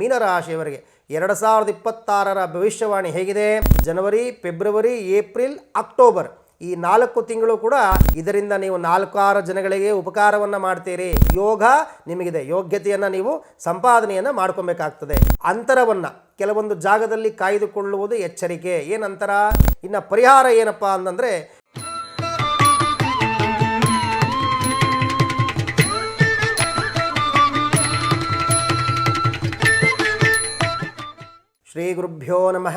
ಮೀನರಾಶಿಯವರಿಗೆ ಎರಡು ಸಾವಿರದ ಇಪ್ಪತ್ತಾರರ ಭವಿಷ್ಯವಾಣಿ ಹೇಗಿದೆ? ಜನವರಿ, ಫೆಬ್ರವರಿ, ಏಪ್ರಿಲ್, ಅಕ್ಟೋಬರ್. ಈ ನಾಲ್ಕು ತಿಂಗಳು ಕೂಡ ಇದರಿಂದ ನೀವು ನಾಲ್ಕಾರು ಜನಗಳಿಗೆ ಉಪಕಾರವನ್ನು ಮಾಡ್ತೀರಿ. ಯೋಗ ನಿಮಗಿದೆ. ಯೋಗ್ಯತೆಯನ್ನು ನೀವು ಸಂಪಾದನೆಯನ್ನು ಮಾಡ್ಕೊಬೇಕಾಗ್ತದೆ. ಅಂತರವನ್ನು ಕೆಲವೊಂದು ಜಾಗದಲ್ಲಿ ಕಾಯ್ದುಕೊಳ್ಳುವುದು ಎಚ್ಚರಿಕೆ. ಏನಂತರ? ಇನ್ನು ಪರಿಹಾರ ಏನಪ್ಪ ಅಂತಂದರೆ ಶ್ರೀ ಗುರುಭ್ಯೋ ನಮಃ.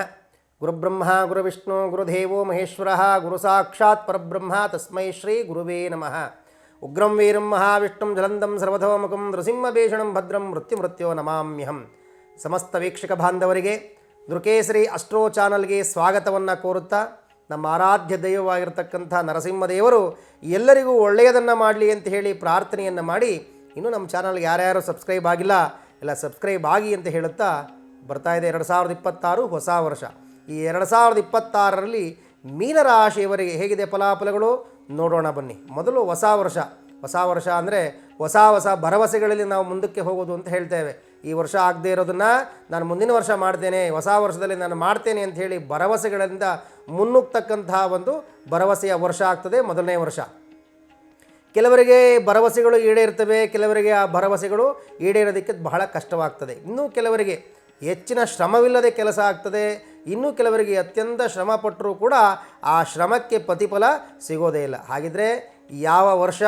ಗುರುಬ್ರಹ್ಮ, ಗುರುವಿಷ್ಣು, ಗುರುದೇವೋ ಮಹೇಶ್ವರ ಗುರು ಸಾಕ್ಷಾತ್ ಪರಬ್ರಹ್ಮ ತಸ್ಮೈ ಶ್ರೀ ಗುರುವೇ ನಮಃ. ಉಗ್ರಂ ವೀರಂ ಮಹಾವಿಷ್ಣುಂ ಜಲಂದಂ ಸರ್ವಥೋಮುಖಂ ನೃಸಿಂಹಭೀಷಣಂ ಭದ್ರಂ ಮೃತ್ಯು ಮೃತ್ಯೋ ನಮಾಮ್ಯಹಂ. ಸಮಸ್ತ ವೀಕ್ಷಕ ಬಾಂಧವರಿಗೆ ದುರ್ಕೇಸರಿ ಅಸ್ಟ್ರೋ ಚಾನಲ್ಗೆ ಸ್ವಾಗತವನ್ನು ಕೋರುತ್ತಾ ನಮ್ಮ ಆರಾಧ್ಯ ದೈವವಾಗಿರ್ತಕ್ಕಂಥ ನರಸಿಂಹದೇವರು ಎಲ್ಲರಿಗೂ ಒಳ್ಳೆಯದನ್ನು ಮಾಡಲಿ ಅಂತ ಹೇಳಿ ಪ್ರಾರ್ಥನೆಯನ್ನು ಮಾಡಿ, ಇನ್ನೂ ನಮ್ಮ ಚಾನಲ್ಗೆ ಯಾರ್ಯಾರು ಸಬ್ಸ್ಕ್ರೈಬ್ ಆಗಿಲ್ಲ, ಎಲ್ಲ ಸಬ್ಸ್ಕ್ರೈಬ್ ಆಗಿ ಅಂತ ಹೇಳುತ್ತಾ ಬರ್ತಾ ಇದೆ ಎರಡು ಸಾವಿರದ ಇಪ್ಪತ್ತಾರು ಹೊಸ ವರ್ಷ. ಈ ಎರಡು ಸಾವಿರದ ಇಪ್ಪತ್ತಾರರಲ್ಲಿ ಮೀನರಾಶಿಯವರಿಗೆ ಹೇಗಿದೆ ಫಲಾಫಲಗಳು? ನೋಡೋಣ ಬನ್ನಿ. ಮೊದಲು ಹೊಸ ವರ್ಷ. ಹೊಸ ವರ್ಷ ಅಂದರೆ ಹೊಸ ಹೊಸ ಭರವಸೆಗಳಲ್ಲಿ ನಾವು ಮುಂದಕ್ಕೆ ಹೋಗೋದು ಅಂತ ಹೇಳ್ತೇವೆ. ಈ ವರ್ಷ ಆಗದೇ ಇರೋದನ್ನು ನಾನು ಮುಂದಿನ ವರ್ಷ ಮಾಡ್ತೇನೆ, ಹೊಸ ವರ್ಷದಲ್ಲಿ ನಾನು ಮಾಡ್ತೇನೆ ಅಂತ ಹೇಳಿ ಭರವಸೆಗಳಿಂದ ಮುನ್ನುಗ್ತಕ್ಕಂತಹ ಒಂದು ಭರವಸೆಯ ವರ್ಷ ಆಗ್ತದೆ ಮೊದಲನೇ ವರ್ಷ. ಕೆಲವರಿಗೆ ಭರವಸೆಗಳು ಈಡೇರ್ತವೆ, ಕೆಲವರಿಗೆ ಆ ಭರವಸೆಗಳು ಈಡೇರೋದಕ್ಕೆ ಬಹಳ ಕಷ್ಟವಾಗ್ತದೆ. ಇನ್ನೂ ಕೆಲವರಿಗೆ ಹೆಚ್ಚಿನ ಶ್ರಮವಿಲ್ಲದೆ ಕೆಲಸ ಆಗ್ತದೆ. ಇನ್ನೂ ಕೆಲವರಿಗೆ ಅತ್ಯಂತ ಶ್ರಮ ಪಟ್ಟರೂ ಕೂಡ ಆ ಶ್ರಮಕ್ಕೆ ಪ್ರತಿಫಲ ಸಿಗೋದೇ ಇಲ್ಲ. ಹಾಗಿದ್ರೆ ಯಾವ ವರ್ಷ,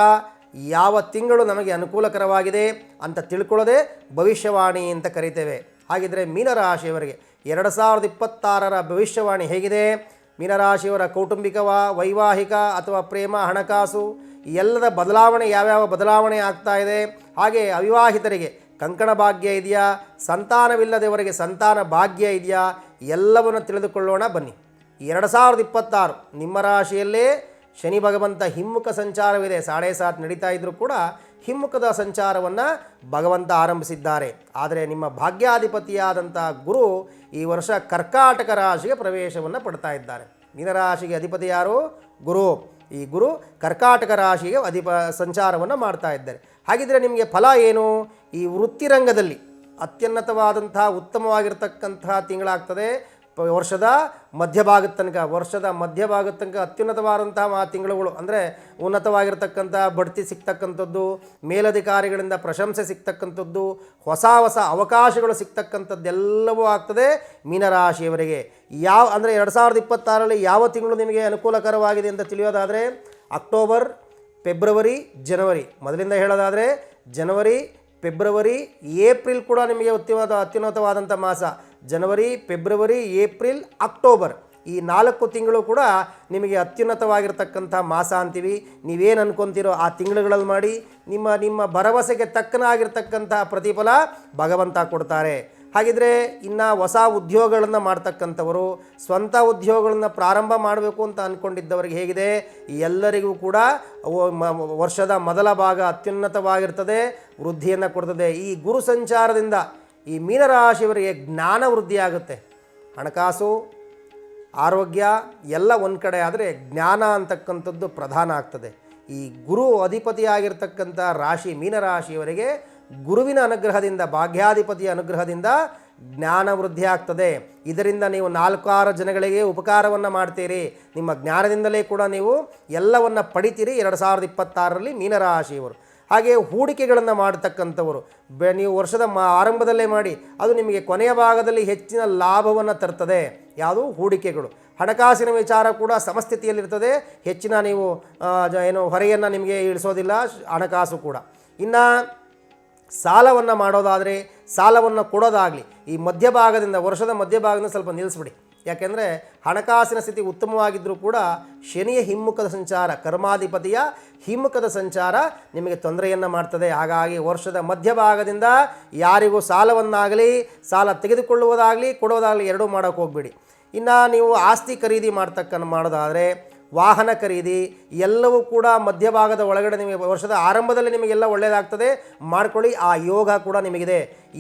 ಯಾವ ತಿಂಗಳು ನಮಗೆ ಅನುಕೂಲಕರವಾಗಿದೆ ಅಂತ ತಿಳ್ಕೊಳ್ಳೋದೇ ಭವಿಷ್ಯವಾಣಿ ಅಂತ ಕರಿತೇವೆ. ಹಾಗಿದ್ರೆ ಮೀನರಾಶಿಯವರಿಗೆ ಎರಡು ಸಾವಿರದ ಇಪ್ಪತ್ತಾರರ ಭವಿಷ್ಯವಾಣಿ ಹೇಗಿದೆ? ಮೀನರಾಶಿಯವರ ಕೌಟುಂಬಿಕವ ವೈವಾಹಿಕ ಅಥವಾ ಪ್ರೇಮ, ಹಣಕಾಸು ಎಲ್ಲದ ಬದಲಾವಣೆ, ಯಾವ್ಯಾವ ಬದಲಾವಣೆ ಆಗ್ತಾ ಇದೆ? ಹಾಗೆ ಅವಿವಾಹಿತರಿಗೆ ಕಂಕಣ ಭಾಗ್ಯ ಇದೆಯಾ? ಸಂತಾನವಿಲ್ಲದವರಿಗೆ ಸಂತಾನ ಭಾಗ್ಯ ಇದೆಯಾ? ಎಲ್ಲವನ್ನು ತಿಳಿದುಕೊಳ್ಳೋಣ, ಬನ್ನಿ. ಎರಡು ಸಾವಿರದ ಇಪ್ಪತ್ತಾರು, ನಿಮ್ಮ ರಾಶಿಯಲ್ಲೇ ಶನಿ ಭಗವಂತ ಹಿಮ್ಮುಖ ಸಂಚಾರವಿದೆ. ಸಾಡೆ ಸಾತ್ ನಡೀತಾ ಇದ್ದರೂ ಕೂಡ ಹಿಮ್ಮುಖದ ಸಂಚಾರವನ್ನು ಭಗವಂತ ಆರಂಭಿಸಿದ್ದಾರೆ. ಆದರೆ ನಿಮ್ಮ ಭಾಗ್ಯಾಧಿಪತಿಯಾದಂಥ ಗುರು ಈ ವರ್ಷ ಕರ್ಕಾಟಕ ರಾಶಿಗೆ ಪ್ರವೇಶವನ್ನು ಪಡ್ತಾ ಇದ್ದಾರೆ. ಮೀನರಾಶಿಗೆ ಅಧಿಪತಿ ಯಾರು? ಗುರು. ಈ ಗುರು ಕರ್ಕಾಟಕ ರಾಶಿಗೆ ಅಧಿಪ, ಸಂಚಾರವನ್ನು ಮಾಡ್ತಾ ಇದ್ದಾರೆ. ಹಾಗಿದ್ರೆ ನಿಮಗೆ ಫಲ ಏನು? ಈ ವೃತ್ತಿರಂಗದಲ್ಲಿ ಅತ್ಯುನ್ನತವಾದಂತಹ ಉತ್ತಮವಾಗಿರ್ತಕ್ಕಂತಹ ತಿಂಗಳಾಗ್ತದೆ. ವರ್ಷದ ಮಧ್ಯಭಾಗದ ತನಕ, ವರ್ಷದ ಮಧ್ಯಭಾಗದ ತನಕ ಅತ್ಯುನ್ನತವಾದಂತಹ ತಿಂಗಳುಗಳು. ಅಂದರೆ ಉನ್ನತವಾಗಿರ್ತಕ್ಕಂಥ, ಬಡ್ತಿ ಸಿಗ್ತಕ್ಕಂಥದ್ದು, ಮೇಲಧಿಕಾರಿಗಳಿಂದ ಪ್ರಶಂಸೆ ಸಿಗ್ತಕ್ಕಂಥದ್ದು, ಹೊಸ ಹೊಸ ಅವಕಾಶಗಳು ಸಿಗ್ತಕ್ಕಂಥದ್ದೆಲ್ಲವೂ ಆಗ್ತದೆ ಮೀನರಾಶಿಯವರಿಗೆ. ಯಾವ, ಅಂದರೆ ಎರಡು ಸಾವಿರದ ಇಪ್ಪತ್ತಾರರಲ್ಲಿ ಯಾವ ತಿಂಗಳು ನಿಮಗೆ ಅನುಕೂಲಕರವಾಗಿದೆ ಅಂತ ತಿಳಿಯೋದಾದರೆ, ಅಕ್ಟೋಬರ್, ಫೆಬ್ರವರಿ, ಜನವರಿ. ಮೊದಲಿಂದ ಹೇಳೋದಾದರೆ, ಜನವರಿ ಫೆಬ್ರವರಿ, ಏಪ್ರಿಲ್ ಕೂಡ ನಿಮಗೆ ಉತ್ತಮವಾದ ಅತ್ಯುನ್ನತವಾದಂಥ ಮಾಸ. ಜನವರಿ, ಫೆಬ್ರವರಿ, ಏಪ್ರಿಲ್, ಅಕ್ಟೋಬರ್. ಈ ನಾಲ್ಕು ತಿಂಗಳು ಕೂಡ ನಿಮಗೆ ಅತ್ಯುನ್ನತವಾಗಿರ್ತಕ್ಕಂಥ ಮಾಸ ಅಂತೀವಿ. ನೀವೇನು ಅನ್ಕೊಂತೀರೋ ಆ ತಿಂಗಳುಗಳಲ್ಲಿ ಮಾಡಿ ನಿಮ್ಮ ನಿಮ್ಮ ಭರವಸೆಗೆ ತಕ್ಕನಾಗಿರ್ತಕ್ಕಂಥ ಪ್ರತಿಫಲ ಭಗವಂತ ಕೊಡ್ತಾರೆ. ಹಾಗಿದ್ರೆ ಇನ್ನು ಹೊಸ ಉದ್ಯೋಗಗಳನ್ನು ಮಾಡ್ತಕ್ಕಂಥವರು, ಸ್ವಂತ ಉದ್ಯೋಗಗಳನ್ನು ಪ್ರಾರಂಭ ಮಾಡಬೇಕು ಅಂತ ಅಂದ್ಕೊಂಡಿದ್ದವರಿಗೆ ಹೇಗಿದೆ? ಎಲ್ಲರಿಗೂ ಕೂಡ ವರ್ಷದ ಮೊದಲ ಭಾಗ ಅತ್ಯುನ್ನತವಾಗಿರ್ತದೆ, ವೃದ್ಧಿಯನ್ನು ಕೊಡ್ತದೆ. ಈ ಗುರು ಸಂಚಾರದಿಂದ ಈ ಮೀನರಾಶಿಯವರಿಗೆ ಜ್ಞಾನ ವೃದ್ಧಿಯಾಗುತ್ತೆ ಹಣಕಾಸು, ಆರೋಗ್ಯ, ಎಲ್ಲ ಒಂದು ಕಡೆ ಆದರೆ ಜ್ಞಾನ ಅಂತಕ್ಕಂಥದ್ದು ಪ್ರಧಾನ ಆಗ್ತದೆ. ಈ ಗುರು ಅಧಿಪತಿಯಾಗಿರ್ತಕ್ಕಂಥ ರಾಶಿ ಮೀನರಾಶಿಯವರಿಗೆ ಗುರುವಿನ ಅನುಗ್ರಹದಿಂದ, ಭಾಗ್ಯಾಧಿಪತಿಯ ಅನುಗ್ರಹದಿಂದ ಜ್ಞಾನ ವೃದ್ಧಿ ಆಗ್ತದೆ. ಇದರಿಂದ ನೀವು ನಾಲ್ಕಾರು ಜನಗಳಿಗೆ ಉಪಕಾರವನ್ನು ಮಾಡ್ತೀರಿ. ನಿಮ್ಮ ಜ್ಞಾನದಿಂದಲೇ ಕೂಡ ನೀವು ಎಲ್ಲವನ್ನು ಪಡಿತೀರಿ. ಎರಡು ಸಾವಿರದ ಇಪ್ಪತ್ತಾರರಲ್ಲಿ ಮೀನರಾಶಿಯವರು. ಹಾಗೆ ಹೂಡಿಕೆಗಳನ್ನು ಮಾಡತಕ್ಕಂಥವರು. ಬೆ, ನೀವು ವರ್ಷದ ಮಾ, ಆರಂಭದಲ್ಲೇ ಮಾಡಿ, ಅದು ನಿಮಗೆ ಕೊನೆಯ ಭಾಗದಲ್ಲಿ ಹೆಚ್ಚಿನ ಲಾಭವನ್ನು ತರ್ತದೆ. ಯಾವುದು? ಹೂಡಿಕೆಗಳು. ಹಣಕಾಸಿನ ವಿಚಾರ ಕೂಡ ಸಮಸ್ಥಿತಿಯಲ್ಲಿರ್ತದೆ. ಹೆಚ್ಚಿನ ನೀವು ಏನು ಹೊರೆಯನ್ನು ನಿಮಗೆ ಇಳಿಸೋದಿಲ್ಲ, ಹಣಕಾಸು ಕೂಡ. ಇನ್ನು ಸಾಲವನ್ನು ಮಾಡೋದಾದರೆ ಸಾಲವನ್ನು ಕೊಡೋದಾಗಲಿ, ಈ ಮಧ್ಯಭಾಗದಿಂದ, ವರ್ಷದ ಮಧ್ಯಭಾಗದಿಂದ ಸ್ವಲ್ಪ ನಿಲ್ಲಿಸ್ಬಿಡಿ. ಯಾಕೆಂದರೆ ಹಣಕಾಸಿನ ಸ್ಥಿತಿ ಉತ್ತಮವಾಗಿದ್ದರೂ ಕೂಡ ಶನಿಯ ಹಿಮ್ಮುಖದ ಸಂಚಾರ, ಕರ್ಮಾಧಿಪತಿಯ ಹಿಮ್ಮುಖದ ಸಂಚಾರ ನಿಮಗೆ ತೊಂದರೆಯನ್ನು ಮಾಡ್ತದೆ. ಹಾಗಾಗಿ ವರ್ಷದ ಮಧ್ಯಭಾಗದಿಂದ ಯಾರಿಗೂ ಸಾಲವನ್ನಾಗಲಿ, ಸಾಲ ತೆಗೆದುಕೊಳ್ಳುವುದಾಗಲಿ ಕೊಡೋದಾಗಲಿ ಎರಡೂ ಮಾಡೋಕ್ಕೆ ಹೋಗಬೇಡಿ. ಇನ್ನು ನೀವು ಆಸ್ತಿ ಖರೀದಿ ಮಾಡ್ತಕ್ಕ ಮಾಡೋದಾದರೆ ವಾಹನ ಖರೀದಿ ಎಲ್ಲವೂ ಕೂಡ ಮಧ್ಯಭಾಗದ ಒಳಗಡೆ ನಿಮಗೆ ವರ್ಷದ ಆರಂಭದಲ್ಲಿ ನಿಮಗೆಲ್ಲ ಒಳ್ಳೆಯದಾಗ್ತದೆ ಮಾಡ್ಕೊಳ್ಳಿ, ಆ ಯೋಗ ಕೂಡ ನಿಮಗಿದೆ.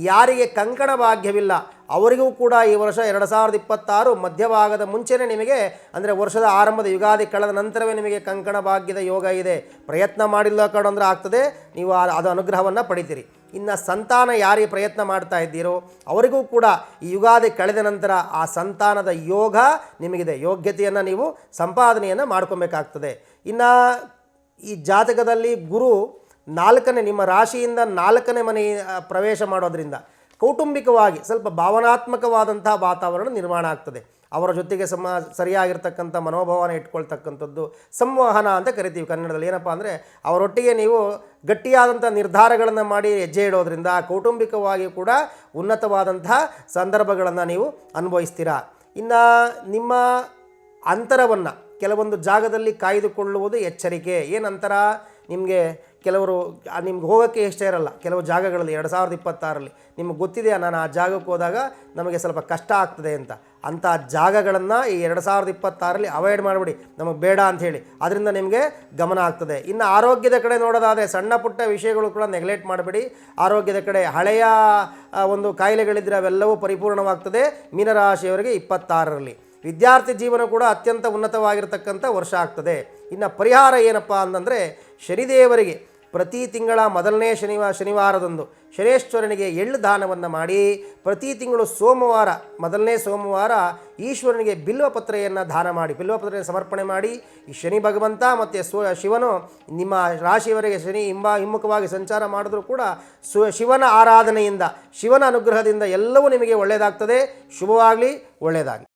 ಯಾರಿಗೆ ಕಂಕಣ ಭಾಗ್ಯವಿಲ್ಲ, ಅವರಿಗೂ ಕೂಡ ಈ ವರ್ಷ ಎರಡು ಸಾವಿರದ ಇಪ್ಪತ್ತಾರು ಮಧ್ಯಭಾಗದ ಮುಂಚೆನೇ ನಿಮಗೆ, ಅಂದರೆ ವರ್ಷದ ಆರಂಭದ ಯುಗಾದಿ ಕಳೆದ ನಂತರವೇ ನಿಮಗೆ ಕಂಕಣ ಭಾಗ್ಯದ ಯೋಗ ಇದೆ. ಪ್ರಯತ್ನ ಮಾಡಿಲ್ಲ ಕಡೆ ಅಂದರೆ ಆಗ್ತದೆ. ನೀವು ಅದು ಅನುಗ್ರಹವನ್ನು ಪಡಿತೀರಿ. ಇನ್ನು ಸಂತಾನ ಯಾರಿಗೆ ಪ್ರಯತ್ನ ಮಾಡ್ತಾ ಇದ್ದೀರೋ ಅವರಿಗೂ ಕೂಡ ಈ ಯುಗಾದಿ ಕಳೆದ ನಂತರ ಆ ಸಂತಾನದ ಯೋಗ ನಿಮಗಿದೆ. ಯೋಗ್ಯತೆಯನ್ನು ನೀವು ಸಂಪಾದನೆಯನ್ನು ಮಾಡ್ಕೊಬೇಕಾಗ್ತದೆ. ಇನ್ನು ಈ ಜಾತಕದಲ್ಲಿ ಗುರು ನಾಲ್ಕನೇ ನಿಮ್ಮ ರಾಶಿಯಿಂದ ನಾಲ್ಕನೇ ಮನೆ ಪ್ರವೇಶ ಮಾಡೋದರಿಂದ ಕೌಟುಂಬಿಕವಾಗಿ ಸ್ವಲ್ಪ ಭಾವನಾತ್ಮಕವಾದಂತಹ ವಾತಾವರಣ ನಿರ್ಮಾಣ ಆಗ್ತದೆ. ಅವರ ಜೊತೆಗೆ ಸಮ ಸರಿಯಾಗಿರ್ತಕ್ಕಂಥ ಮನೋಭಾವನ ಇಟ್ಕೊಳ್ತಕ್ಕಂಥದ್ದು ಸಂವಹನ ಅಂತ ಕರಿತೀವಿ ಕನ್ನಡದಲ್ಲಿ. ಏನಪ್ಪ ಅಂದರೆ ಅವರೊಟ್ಟಿಗೆ ನೀವು ಗಟ್ಟಿಯಾದಂಥ ನಿರ್ಧಾರಗಳನ್ನು ಮಾಡಿ ಹೆಜ್ಜೆ ಇಡೋದ್ರಿಂದ ಕೌಟುಂಬಿಕವಾಗಿ ಕೂಡ ಉನ್ನತವಾದಂಥ ಸಂದರ್ಭಗಳನ್ನು ನೀವು ಅನುಭವಿಸ್ತೀರಾ? ಇನ್ನು ನಿಮ್ಮ ಅಂತರವನ್ನು ಕೆಲವೊಂದು ಜಾಗದಲ್ಲಿ ಕಾಯ್ದುಕೊಳ್ಳುವುದು ಎಚ್ಚರಿಕೆ. ಏನಂತರ? ನಿಮಗೆ ಕೆಲವರು ನಿಮ್ಗೆ ಹೋಗೋಕ್ಕೆ ಇಷ್ಟ ಇರಲ್ಲ. ಕೆಲವು ಜಾಗಗಳಲ್ಲಿ ಎರಡು ಸಾವಿರದ ಇಪ್ಪತ್ತಾರಲ್ಲಿ ನಿಮ್ಗೆ ಗೊತ್ತಿದೆಯಾ, ನಾನು ಆ ಜಾಗಕ್ಕೆ ಹೋದಾಗ ನಮಗೆ ಸ್ವಲ್ಪ ಕಷ್ಟ ಆಗ್ತದೆ ಅಂತ. ಅಂಥ ಜಾಗಗಳನ್ನು ಈ ಎರಡು ಸಾವಿರದ ಇಪ್ಪತ್ತಾರಲ್ಲಿ ಅವಾಯ್ಡ್ ಮಾಡಿಬಿಡಿ. ನಮಗೆ ಬೇಡ ಅಂತ ಹೇಳಿ. ಅದರಿಂದ ನಿಮಗೆ ಗಮನ ಆಗ್ತದೆ. ಇನ್ನು ಆರೋಗ್ಯದ ಕಡೆ ನೋಡೋದಾದರೆ ಸಣ್ಣ ಪುಟ್ಟ ವಿಷಯಗಳು ಕೂಡ ನೆಗ್ಲೆಕ್ಟ್ ಮಾಡಬೇಡಿ. ಆರೋಗ್ಯದ ಕಡೆ ಹಳೆಯ ಒಂದು ಕಾಯಿಲೆಗಳಿದ್ದರೆ ಅವೆಲ್ಲವೂ ಪರಿಪೂರ್ಣವಾಗ್ತದೆ. ಮೀನರಾಶಿಯವರಿಗೆ ಇಪ್ಪತ್ತಾರರಲ್ಲಿ. ವಿದ್ಯಾರ್ಥಿ ಜೀವನ ಕೂಡ ಅತ್ಯಂತ ಉನ್ನತವಾಗಿರ್ತಕ್ಕಂಥ ವರ್ಷ ಆಗ್ತದೆ. ಇನ್ನು ಪರಿಹಾರ ಏನಪ್ಪ ಅಂತಂದರೆ ಶನಿದೇವರಿಗೆ ಪ್ರತಿ ತಿಂಗಳ ಮೊದಲನೇ ಶನಿವಾರ ಶನಿವಾರದಂದು ಶನೇಶ್ವರನಿಗೆ ಎಳ್ಳು ದಾನವನ್ನು ಮಾಡಿ ಪ್ರತಿ ತಿಂಗಳು ಸೋಮವಾರ, ಮೊದಲನೇ ಸೋಮವಾರ ಈಶ್ವರನಿಗೆ ಬಿಲ್ವಪತ್ರೆಯನ್ನು ದಾನ ಮಾಡಿ ಬಿಲ್ವಪತ್ರೆಯನ್ನು ಸಮರ್ಪಣೆ ಮಾಡಿ, ಈ ಶನಿ ಭಗವಂತ ಮತ್ತು ಸ್ವ ಶಿವನು ನಿಮ್ಮ ರಾಶಿಯವರೆಗೆ ಶನಿ ಹಿಂಬ, ಹಿಮ್ಮುಖವಾಗಿ ಸಂಚಾರ ಮಾಡಿದ್ರೂ ಕೂಡ ಸು, ಶಿವನ ಆರಾಧನೆಯಿಂದ, ಶಿವನ ಅನುಗ್ರಹದಿಂದ ಎಲ್ಲವೂ ನಿಮಗೆ ಒಳ್ಳೆಯದಾಗ್ತದೆ ಶುಭವಾಗಲಿ ಒಳ್ಳೆಯದಾಗಲಿ